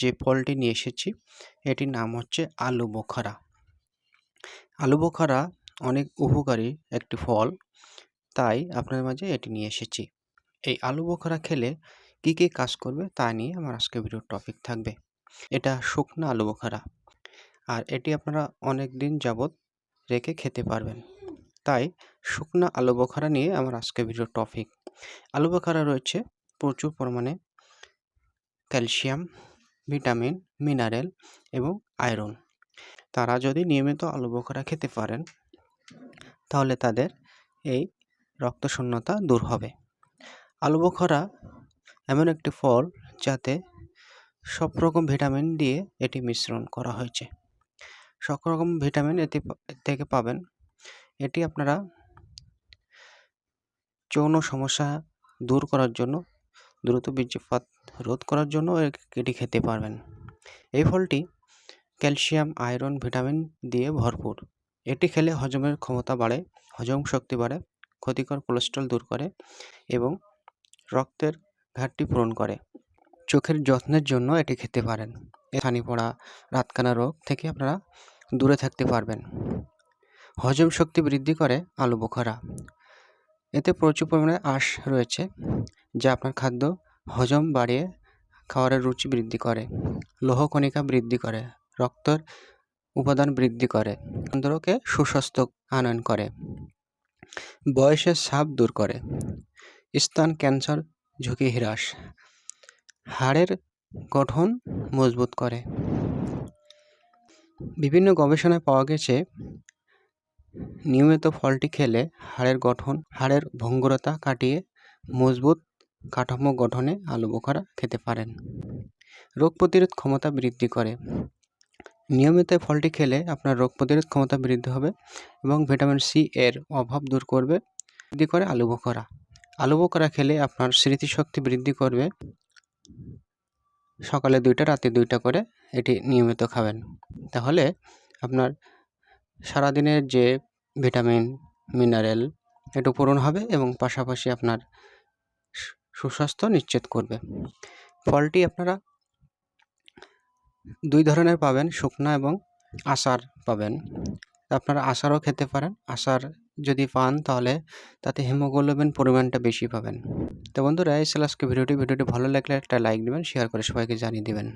যে ফলটি নিয়ে এসেছি, এটির নাম হচ্ছে আলু বোখারা। আলু বোখারা অনেক উপকারী একটি ফল, তাই আপনার মাঝে এটি নিয়ে এসেছি। এই আলু বোখারা খেলে কী কী কাজ করবে তা নিয়ে আমার আজকে ভিডিওর টপিক থাকবে। এটা শুকনো আলু বোখারা, আর এটি আপনারা অনেক দিন যাবৎ রেখে খেতে পারবেন। তাই শুকনো আলু বোখারা নিয়ে আমার আজকে ভিডিওর টপিক। আলু বোখারা রয়েছে প্রচুর পরিমাণে ক্যালসিয়াম ভিটামিন, মিনারেল এবং আয়রন। তারা যদি নিয়মিত আলু বোখারা খেতে পারেন, তাহলে তাদের এই রক্তশূন্যতা দূর হবে। আলু বোখারা এমন একটি ফল যাতে সব রকম ভিটামিন দিয়ে এটি মিশ্রণ করা হয়েছে। সব রকম ভিটামিন এটি থেকে পাবেন, এটি আপনারা যৌন সমস্যা দূর করার জন্য দ্রুত বীর্যপাত রোধ করার জন্য এটি খেতে পারবেন। এই ফলটি ক্যালসিয়াম, আয়রন, ভিটামিন দিয়ে ভরপুর। এটি খেলে হজমের ক্ষমতা বাড়ে, হজম শক্তি বাড়ে, ক্ষতিকর কোলেস্ট্রল দূর করে এবং রক্তের ঘাটতি পূরণ করে। চোখের যত্নের জন্য এটি খেতে পারেন। ছানি পড়া, রাতকানা রোগ থেকে আপনারা দূরে থাকতে পারবেন। হজম শক্তি বৃদ্ধি করে আলু বোখারা। এতে প্রচুর পরিমাণে আঁশ রয়েছে, যা আপনার খাদ্য হজম বাড়িয়ে খাবারের রুচি বৃদ্ধি করে লৌহকণিকা বৃদ্ধি করে, রক্তের উপাদান বৃদ্ধি করে অন্তরকে সুস্বাস্থ্য আনয়ন করে, বয়সের সাপ দূর করে, স্তন ক্যান্সার, ঝুঁকি হ্রাস, হাড়ের গঠন মজবুত করে। বিভিন্ন গবেষণায় পাওয়া গেছে নিয়মিত ফলটি খেলে হাড়ের গঠন, হাড়ের ভঙ্গুরতা কাটিয়ে মজবুত কাঠামো গঠনে আলু বোখারা খেতে পারেন। রোগ প্রতিরোধ ক্ষমতা বৃদ্ধি করে। নিয়মিত ফলটি খেলে আপনার রোগ প্রতিরোধ ক্ষমতা বৃদ্ধি হবে এবং ভিটামিন সি এর অভাব দূর করবে, বৃদ্ধি করে আলু বোখরা। আলু বোখরা খেলে আপনার স্মৃতিশক্তি বৃদ্ধি করবে। সকালে দুইটা, রাতে দুইটা করে এটি নিয়মিত খাবেন। তাহলে আপনার সারাদিনের যে ভিটামিন, মিনারেল একটু পূরণ হবে এবং পাশাপাশি আপনার সুস্বাস্থ্য নিশ্চিত করবে। ফলটি আপনারা দুই ধরনের পাবেন, শুকনো এবং আচার পাবেন। আপনারা আচারও খেতে পারেন। আচার যদি পান তাহলে তাতে হিমোগ্লোবিন পরিমাণটা বেশি পাবেন। তো বন্ধুরা, এই ছিল ভিডিওটি। ভিডিওটি ভালো লাগলে একটা লাইক দেবেন, শেয়ার করে সবাইকে জানিয়ে দেবেন।